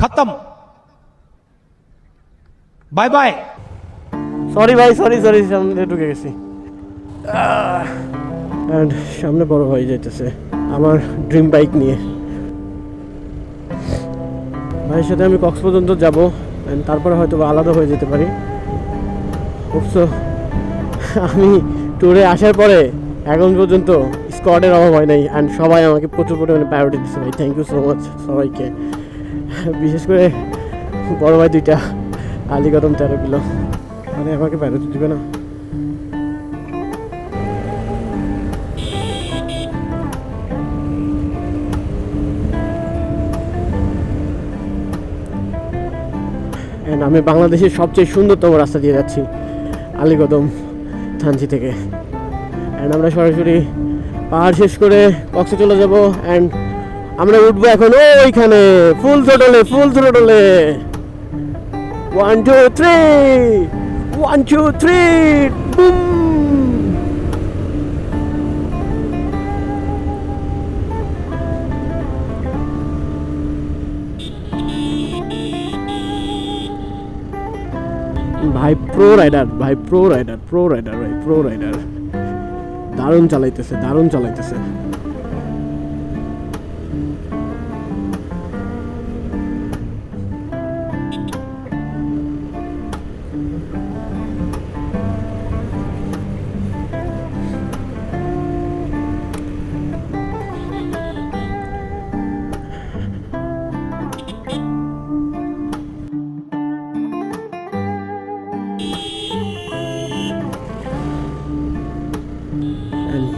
খতম bye bye sorry ভাই sorry sorry সামনে ঢুকে গেছি। সামনে বড় হয়ে যাইতেছে, আমার ড্রিম বাইক নিয়ে। ভাইয়ের সাথে আমি কক্স পর্যন্ত যাব অ্যান্ড তারপরে হয়তো আলাদা হয়ে যেতে পারি। অবশ্য আমি ট্যুরে আসার পরে এখন পর্যন্ত স্কোয়াডের অভাব হয় নাই অ্যান্ড সবাই আমাকে প্রচুর পরিমাণে প্রায়োরিটি দিচ্ছে ভাই। থ্যাংক ইউ সো মাচ সবাইকে। বিশেষ করে বড় ভাই দুইটা আলিগদম তেরো কিলো। মানে আমাকে প্রায়োরিটি দিবে না। আমি বাংলাদেশের সবচেয়ে সুন্দরতম রাস্তা দিয়ে যাচ্ছি আলিকদম থানচি থেকে। অ্যান্ড আমরা সরাসরি পাহাড় শেষ করে কক্সে চলে যাব। অ্যান্ড আমরা উঠবো এখন ওইখানে, ফুল থ্রোটলে full থ্রোটলে one two three one two three boom ভাই প্রো রাইডার ভাই প্রো রাইডার প্রো রাইডার ভাই প্রো রাইডার দারুণ চালাইতেছে দারুণ চালাইতেছে।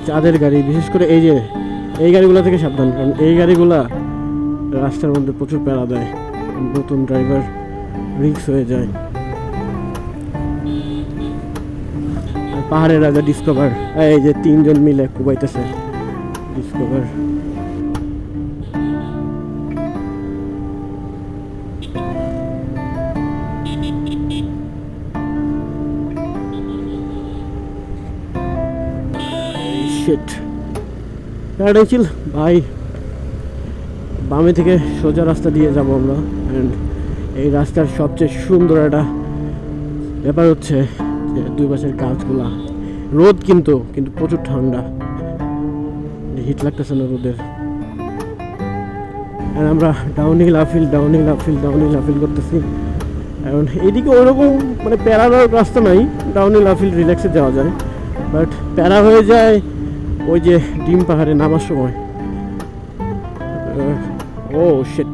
চাঁদের গাড়ি, বিশেষ করে এই যে, এই গাড়িগুলো থেকে সাবধান, কারণ এই গাড়িগুলা রাস্তার মধ্যে প্রচুর প্যারা দেয় নতুন ড্রাইভার রিক্স হয়ে যায়। পাহাড়ের রাজা ডিসকভার এই যে তিনজন মিলে কুবাইতেছে ডিসকভার শিট প্যারাডাই ছিল ভাই বামে থেকে সোজা রাস্তা দিয়ে যাব আমরা। অ্যান্ড এই রাস্তার সবচেয়ে সুন্দর একটা ব্যাপার হচ্ছে যে দুই পাশের গাছগুলা রোদ কিন্তু কিন্তু প্রচুর ঠান্ডা। হিট লাগতেছে না রোদের। আর আমরা downhill uphill downhill uphill downhill uphill করতেছি। এখন এদিকে ওরকম মানে প্যারার রাস্তা নাই। ডাউনহিল আফিল রিল্যাক্সে যাওয়া যায়। বাট প্যারা হয়ে যায় ওই যে ডিম পাহাড়ে নামার সময়। ও শিট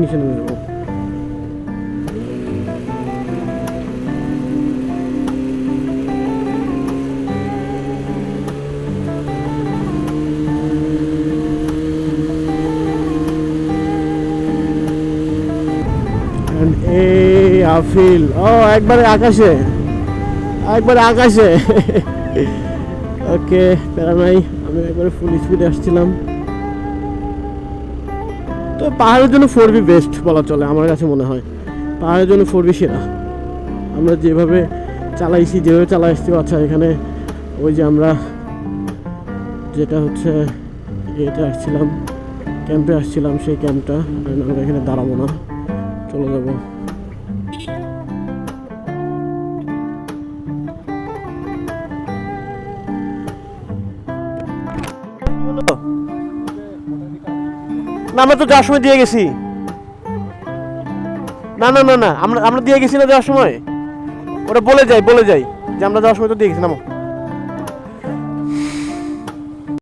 নিচে নেমে যাব। এই আফিল। ও, একবারে আকাশে। একবারে আকাশে। ওকে, প্যারা নাই, আমি একবারে ফুল স্পিডে আসছিলাম। তো পাহাড়ের জন্য ফোর বি বেস্ট বলা চলে, আমার কাছে মনে হয়। পাহাড়ের জন্য ফোর বি সেরা। আমরা যেভাবে চালাইছি, যেভাবে চালাই আসছি আচ্ছা এখানে ওই যে আমরা যেটা হচ্ছে, এটা আসছিলাম ক্যাম্পে আসছিলাম, সেই ক্যাম্পটা আমরা এখানে দাঁড়াবো না। চলে যাব। না, আমরা তো যাওয়ার সময় দিয়ে গেছি। না না না না, আমরা আমরা দিয়ে গেছি না যাওয়ার সময়? ওটা বলে যাই বলে যাই যে আমরা যাওয়ার সময় তো দিয়ে গেছি, নামো।